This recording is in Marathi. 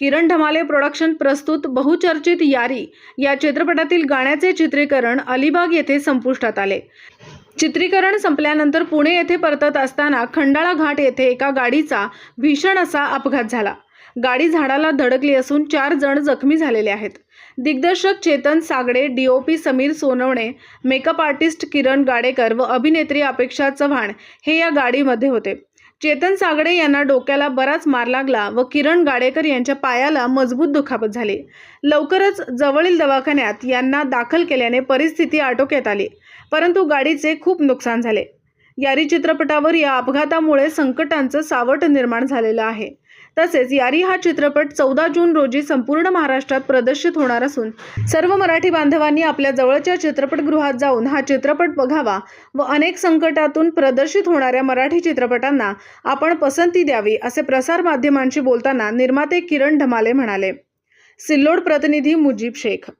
किरण ढमाले प्रोडक्शन प्रस्तुत बहुचर्चित यारी या चित्रपटातील गाण्याचे चित्रीकरण अलिबाग येथे संपुष्टात आले. चित्रीकरण संपल्यानंतर पुणे येथे परतत असताना खंडाळा घाट येथे एका गाडीचा भीषण असा अपघात झाला. गाडी झाडाला धडकली असून चार जण जखमी झालेले आहेत. दिग्दर्शक Chetan Sagade DOP Sameer Sonawane makeup artist Kiran Gadekar व अभिनेत्री अपेक्षा चव्हाण हे या गाडीमध्ये होते. चेतन सागडे यांना डोक्याला बराच मार लागला व किरण गाडेकर यांच्या पायाला मजबूत दुखापत झाली. लवकरच जवळील दवाखान्यात यांना दाखल केल्याने परिस्थिती आटोक्यात आली परंतु गाडीचे खूप नुकसान झाले. यारी चित्रपटावर या अपघातामुळे संकटांचं सावट निर्माण झालेलं आहे. तसेच यारी हा चित्रपट चौदा जून रोजी संपूर्ण महाराष्ट्रात प्रदर्शित होणार असून सर्व मराठी बांधवांनी आपल्या जवळच्या चित्रपटगृहात जाऊन हा चित्रपट बघावा व अनेक संकटातून प्रदर्शित होणाऱ्या मराठी चित्रपटांना आपण पसंती द्यावी असे प्रसारमाध्यमांशी बोलताना निर्माते किरण ढमाले म्हणाले. सिल्लोड प्रतिनिधी मुजीब शेख.